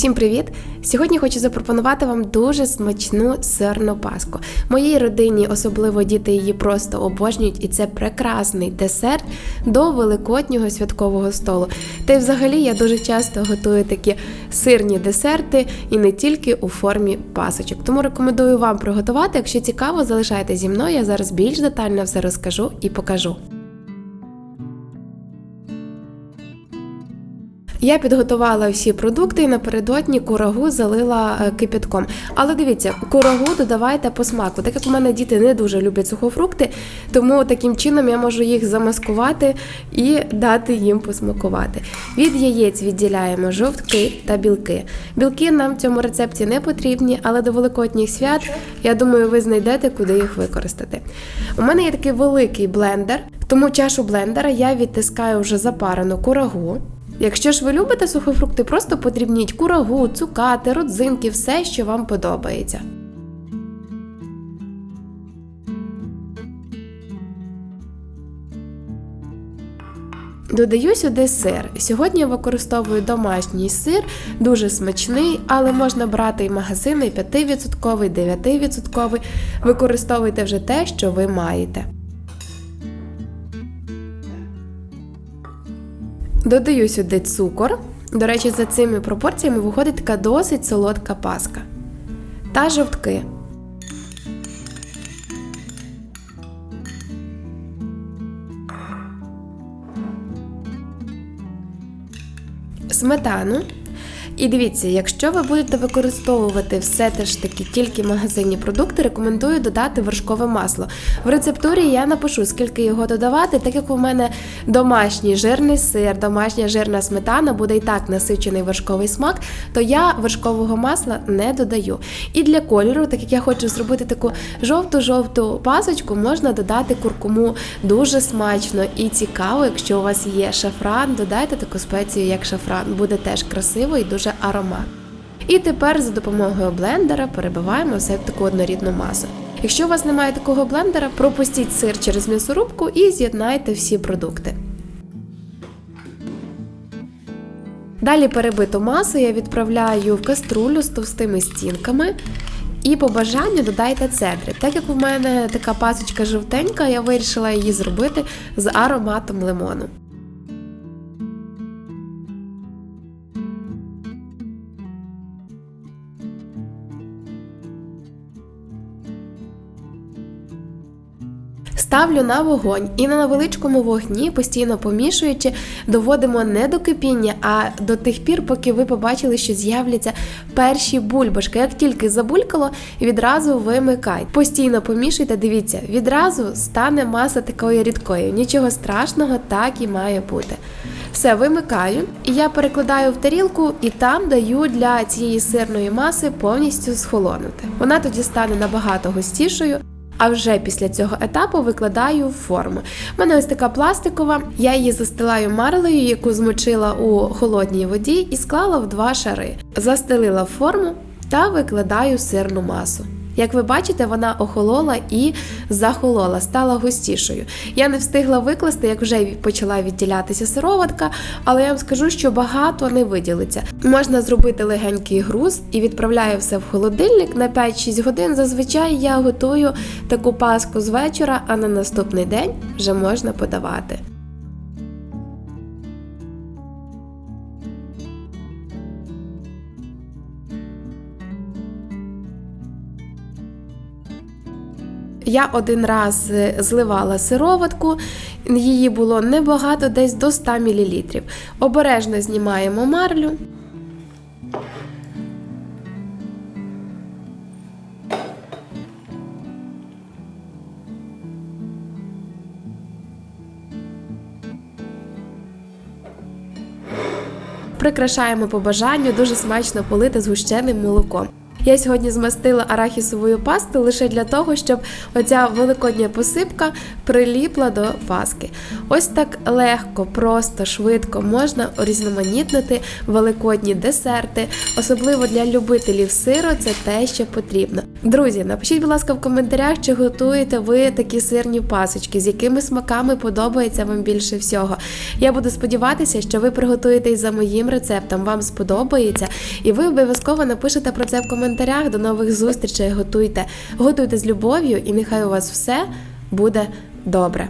Всім привіт! Сьогодні хочу запропонувати вам дуже смачну сирну паску. Моїй родині, особливо діти її просто обожнюють, і це прекрасний десерт до великоднього святкового столу. Та й взагалі я дуже часто готую такі сирні десерти і не тільки у формі пасочок. Тому рекомендую вам приготувати. Якщо цікаво, залишайте зі мною. Я зараз більш детально все розкажу і покажу. Я підготувала всі продукти і напередодні курагу залила е, кипятком. Але дивіться, курагу додавайте по смаку. Так як у мене діти не дуже люблять сухофрукти, тому таким чином я можу їх замаскувати і дати їм посмакувати. Від яєць відділяємо жовтки та білки. Білки нам в цьому рецепті не потрібні, але до великодніх свят я думаю, ви знайдете, куди їх використати. У мене є такий великий блендер, тому чашу блендера я відтискаю вже запарену курагу. Якщо ж ви любите сухофрукти, просто подрібніть курагу, цукати, родзинки, все, що вам подобається. Додаю сюди сир. Сьогодні я використовую домашній сир, дуже смачний, але можна брати і магазинний 5%, 9%. Використовуйте вже те, що ви маєте. Додаю сюди цукор. До речі, за цими пропорціями виходить така досить солодка паска. Та жовтки. Сметану. І дивіться, якщо ви будете використовувати все те ж таки тільки магазинні продукти, рекомендую додати вершкове масло. В рецептурі я напишу, скільки його додавати, так як у мене домашній жирний сир, домашня жирна сметана буде і так насичений вершковий смак, то я вершкового масла не додаю. І для кольору, так як я хочу зробити таку жовту-жовту пасочку, можна додати куркуму дуже смачно і цікаво, якщо у вас є шафран, додайте таку спецію, як шафран, буде теж красиво і дуже аромат. І тепер за допомогою блендера перебиваємо все в таку однорідну масу. Якщо у вас немає такого блендера, пропустіть сир через м'ясорубку і з'єднайте всі продукти. Далі перебиту масу я відправляю в каструлю з товстими стінками. І по бажанню додайте цедри. Так як у мене така пасочка жовтенька, я вирішила її зробити з ароматом лимону. Ставлю на вогонь і на невеличкому вогні, постійно помішуючи, доводимо не до кипіння, а до тих пір, поки ви побачили, що з'являться перші бульбашки. Як тільки забулькало, відразу вимикайте. Постійно помішуйте, дивіться, відразу стане маса такою рідкою. Нічого страшного, так і має бути. Все вимикаю, і я перекладаю в тарілку і там даю для цієї сирної маси повністю схолонути. Вона тоді стане набагато густішою. А вже після цього етапу викладаю в форму. У мене ось така пластикова, я її застилаю марлею, яку змочила у холодній воді, і склала в два шари. Застелила форму та викладаю сирну масу. Як ви бачите, вона охолола і захолола, стала густішою. Я не встигла викласти, як вже почала відділятися сироватка, але я вам скажу, що багато не виділиться. Можна зробити легенький груз і відправляю все в холодильник на 5-6 годин. Зазвичай я готую таку паску з вечора, а на наступний день вже можна подавати. Я один раз е, зливала сироватку, її було небагато, десь до 100 мл. Обережно знімаємо марлю. Прикрашаємо по бажанню, дуже смачно полити згущеним молоком. Я сьогодні змастила арахісовою пастою лише для того, щоб оця великодня посипка приліпла до паски. Ось так легко, просто, швидко можна урізноманітнити великодні десерти, особливо для любителів сиру, це те, що потрібно. Друзі, напишіть, будь ласка, в коментарях, чи готуєте ви такі сирні пасочки, з якими смаками подобається вам більше всього. Я буду сподіватися, що ви приготуєте і за моїм рецептом, вам сподобається, і ви обов'язково напишете про це в коментарях. До нових зустрічей. Готуйте, готуйте з любов'ю, і нехай у вас все буде добре.